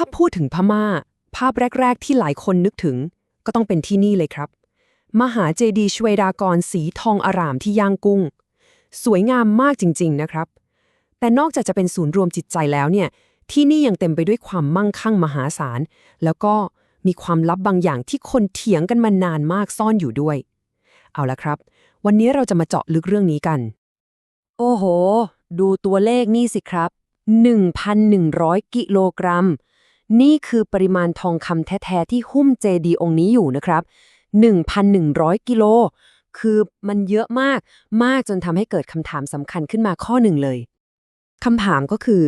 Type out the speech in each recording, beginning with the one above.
ถ้าพูดถึงพม่า ภาพแรก ๆ ที่หลายคนนึกถึง ก็ต้องเป็นที่นี่เลยครับ มหาเจดีย์ชเวดากรสีทองอารามที่ย่างกุ้ง สวยงามมากจริง ๆ นะครับ แต่นอกจากจะเป็นศูนย์รวมจิตใจแล้วเนี่ย ที่นี่ยังเต็มไปด้วยความมั่งคั่งมหาศาล แล้วก็มีความลับบางอย่างที่คนเถียงกันมานานมากซ่อนอยู่ด้วย เอาละครับ วันนี้เราจะมาเจาะลึกเรื่องนี้กัน โอ้โห ดูตัวเลขนี่สิครับ 1,100 กิโลกรัม นี่คือปริมาณทองคำแท้ ๆ ที่หุ้มเจดีย์องค์นี้อยู่นะครับ 1,100 กิโล คือมันเยอะมาก มากจนทำให้เกิดคำถามสำคัญขึ้นมาข้อหนึ่งเลยคำถามก็คือ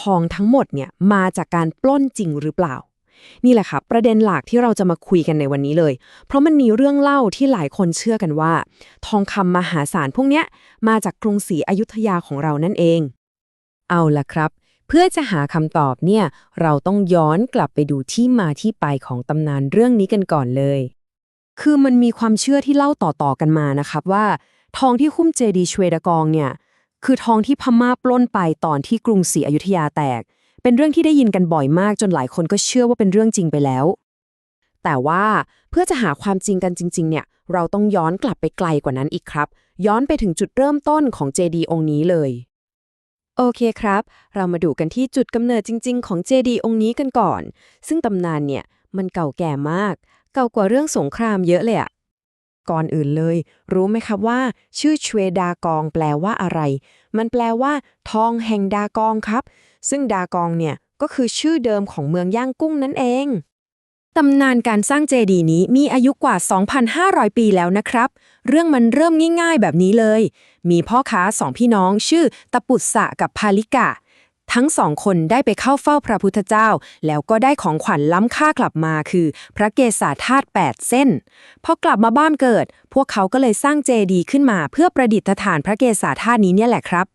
ทองทั้งหมดเนี่ยมาจากการปล้นจริงหรือเปล่า นี่แหละครับประเด็นหลักที่เราจะมาคุยกันในวันนี้เลย เพราะมันมีเรื่องเล่าที่หลายคนเชื่อกันว่า ทองคำมหาศาลพวกเนี้ยมาจากกรุงศรีอยุธยาของเรานั่นเอง เอาละครับ เพื่อจะหาคำตอบเนี่ย เราต้องย้อนกลับไปดูที่มาที่ไปของตำนานเรื่องนี้กันก่อนเลย คือมันมีความเชื่อที่เล่าต่อๆกันมานะครับว่า ทองที่หุ้มเจดีชเวดากองเนี่ย คือทองที่พม่าปล้นไปตอนที่กรุงศรีอยุธยาแตก เป็นเรื่องที่ได้ยินกันบ่อยมากจนหลายคนก็เชื่อว่าเป็นเรื่องจริงไปแล้ว แต่ว่าเพื่อจะหาความจริงกันจริง ๆ เนี่ย เราต้องย้อนกลับไปไกลกว่านั้นอีกครับ ย้อนไปถึงจุดเริ่มต้นของเจดีองค์นี้เลย โอเคครับ เรามาดูกันที่จุดกำเนิดจริง ๆ ของเจดีองค์นี้กันก่อน ซึ่งตำนานเนี่ยมันเก่าแก่มาก เก่ากว่าเรื่องสงครามเยอะเลยอะก่อนอื่นเลย รู้ไหมครับว่า ชื่อชเวดากองแปลว่าอะไร มันแปลว่า ทองแห่งดากองครับ ซึ่งดากองเนี่ยก็คือชื่อเดิมของเมืองย่างกุ้งนั่นเอง ตำนานการสร้างเจดีย์นี้มีอายุกว่า 2,500 ปีแล้วนะครับ เรื่องมันเริ่มง่ายๆแบบนี้เลย มีพ่อค้าสองพี่น้องชื่อตะปุตสะกับพาลิกะ ทั้งสองคนได้ไปเข้าเฝ้าพระพุทธเจ้า แล้วก็ได้ของขวัญล้ำค่ากลับมาคือ พระเกศาธาตุ8เส้น พอกลับมาบ้านเกิด พวกเขาก็เลยสร้างเจดีย์ขึ้นมาเพื่อประดิษฐานพระเกศาธาตุนี้เนี่ยแหละครับ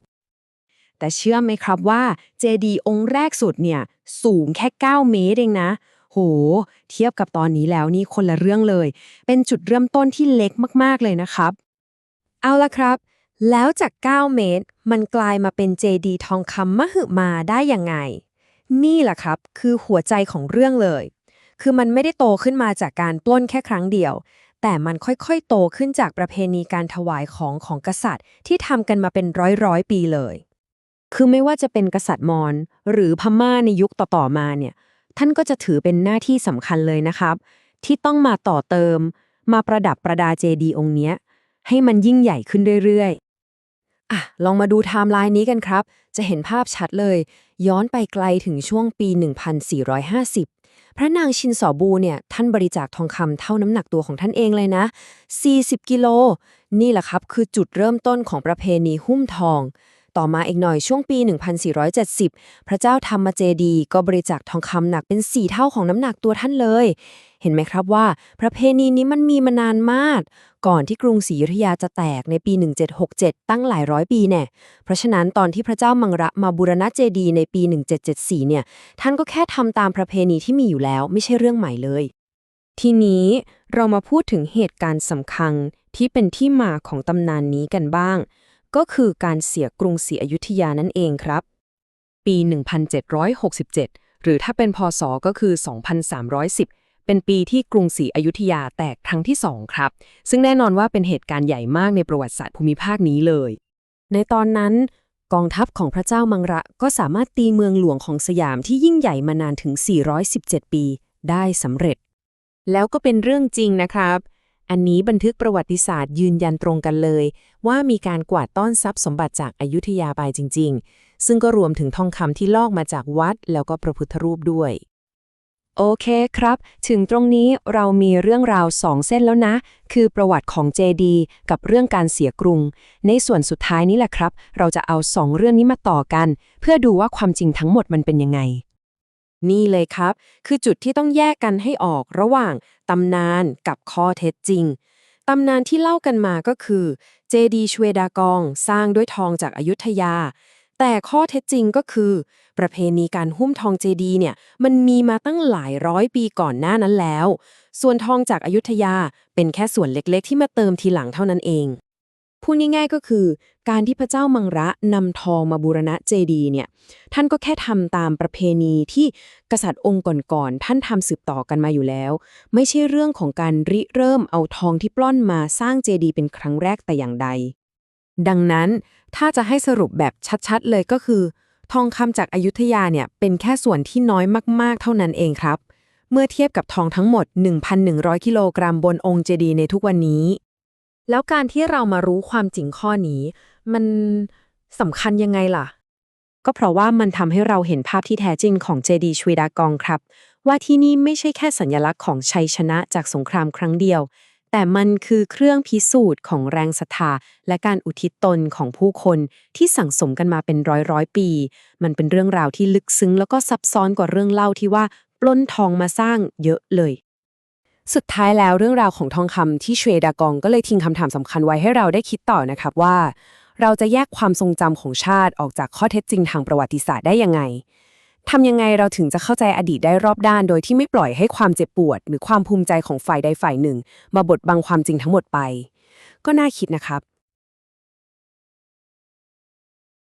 แต่เชื่อไหมครับว่าเจดีย์องค์แรกสุดเนี่ยสูงแค่ 9 เมตรเองนะ โห เทียบกับตอนนี้แล้วนี่คนละเรื่องเลย เป็นจุดเริ่มต้นที่เล็กมากๆเลยนะครับ เอาละครับ แล้วจาก 9 เมตร มันกลายมาเป็นเจดีทองคำมหึมาได้ยังไง นี่แหละครับ คือหัวใจของเรื่องเลย คือมันไม่ได้โตขึ้นมาจากการปล้นแค่ครั้งเดียว แต่มันค่อยๆ โตขึ้นจากประเพณีการถวายของของกษัตริย์ ที่ทำกันมาเป็นร้อยๆปีเลย คือไม่ว่าจะเป็นกษัตริย์มอญหรือพม่าในยุคต่อๆมาเนี่ย ท่านก็จะถือเป็นหน้าที่สำคัญเลยนะครับ ที่ต้องมาต่อเติม มาประดับประดาเจดีย์องค์เนี้ย ให้มันยิ่งใหญ่ขึ้นเรื่อยๆอะลองมาดูไทม์ไลน์นี้กันครับ จะเห็นภาพชัดเลย ย้อนไปไกลถึงช่วงปี 1450พระนางชินสอบูเนี่ย ท่านบริจาคทองคำเท่าน้ำหนักตัวของท่านเองเลยนะ 40 กิโล นี่แหละครับ คือจุดเริ่มต้นของประเพณีหุ้มทอง ต่อมาอีกหน่อยช่วงปี 1470 พระเจ้าธรรมเจดีก็บริจาคทองคำหนักเป็น 4 เท่าของน้ำหนักตัวท่านเลย เห็นไหมครับว่า ประเพณีนี้มันมีมานานมาก ก่อนที่กรุงศรีอยุธยาจะแตกในปี 1767 ตั้งหลายร้อยปีแน่เพราะฉะนั้นตอนที่พระเจ้ามังระมาบูรณะเจดีในปี 1774 เนี่ย ท่านก็แค่ทำตามประเพณีที่มีอยู่แล้วไม่ใช่เรื่องใหม่เลย ทีนี้เรามาพูดถึงเหตุการณ์สำคัญที่เป็นที่มาของตำนานนี้กันบ้าง ก็คือการเสียกรุงศรีอยุธยานั่นเองครับ ปี 1767 หรือถ้าเป็นพศก็คือ 2310 เป็นปีที่กรุงศรีอยุธยาแตกครั้งที่สองครับ ซึ่งแน่นอนว่าเป็นเหตุการณ์ใหญ่มากในประวัติศาสตร์ภูมิภาคนี้เลย ในตอนนั้นกองทัพของพระเจ้ามังระก็สามารถตีเมืองหลวงของสยามที่ยิ่งใหญ่มานานถึง 417 ปี ได้สำเร็จ แล้วก็เป็นเรื่องจริงนะครับ อันนี้บันทึกประวัติศาสตร์ยืนยันตรงกันเลย ว่ามีการกวาดต้อนทรัพย์สมบัติจากอายุทยาไปจริง ๆ ซึ่งก็รวมถึงทองคำที่ลอกมาจากวัด แล้วก็พระพุทธรูปด้วย โอเคครับ ถึงตรงนี้เรามีเรื่องราวสองเส้นแล้วนะ คือประวัติของเจดีกับเรื่องการเสียกรุง ในส่วนสุดท้ายนี้แหละครับ เราจะเอาสองเรื่องนี้มาต่อกัน เพื่อดูว่าความจริงทั้งหมดมันเป็นยังไง นี่เลยครับ คือจุดที่ต้องแยกกันให้ออกระหว่างตำนานกับข้อเท็จจริง ตำนานที่เล่ากันมาก็คือเจดีชเวดากองสร้างด้วยทองจากอายุทยา แต่ข้อเท็จจริงก็คือ ประเพณีการหุ้มทองเจดีเนี่ยมันมีมาตั้งหลายร้อยปีก่อนหน้านั้นแล้ว ส่วนทองจากอายุทยาเป็นแค่ส่วนเล็กๆ ที่มาเติมทีหลังเท่านั้นเอง พูดง่ายๆก็คือ การที่พระเจ้ามังระนำทองมาบูรณะเจดีย์เนี่ยท่านก็แค่ทำตามประเพณีที่กษัตริย์องค์ก่อนๆท่านทำสืบต่อกันมาอยู่แล้ว ไม่ใช่เรื่องของการริเริ่มเอาทองที่ปล้นมาสร้างเจดีย์เป็นครั้งแรกแต่อย่างใด ดังนั้นถ้าจะให้สรุปแบบชัดๆเลยก็คือ ทองคำจากอยุธยาเนี่ยเป็นแค่ส่วนที่น้อยมากๆ เท่านั้นเองครับ เมื่อเทียบกับทองทั้งหมด 1,100 กิโลกรัมบนองค์เจดีย์ในทุกวันนี้ แล้วการที่เรามารู้ความจริงข้อนี้ มันสำคัญยังไงล่ะ ก็เพราะว่ามันทำให้เราเห็นภาพที่แท้จริงของเจดีย์ชวีดากองครับ ว่าที่นี่ไม่ใช่แค่สัญลักษณ์ของชัยชนะจากสงครามครั้งเดียว แต่มันคือเครื่องพิสูจน์ของแรงศรัทธา และการอุทิศตนของผู้คนที่สั่งสมกันมาเป็นร้อยร้อยปี มันเป็นเรื่องราวที่ลึกซึ้งแล้วก็ซับซ้อนกว่าเรื่องเล่าที่ว่าปล้นทองมาสร้างเยอะเลย สุดท้ายแล้วเรื่องราวของทองคำที่เชวดากองก็เลยทิ้งคำถามสำคัญไว้ให้เราได้คิดต่อนะครับว่า เราจะแยกความทรงจำของชาติออกจากข้อเท็จจริงทางประวัติศาสตร์ได้ยังไงทำยังไงเราถึงจะเข้าใจอดีตได้รอบด้าน โดยที่ไม่ปล่อยให้ความเจ็บปวด หรือความภูมิใจของฝ่ายใดฝ่ายหนึ่ง มาบดบังความจริงทั้งหมดไป ก็น่าคิดนะครับ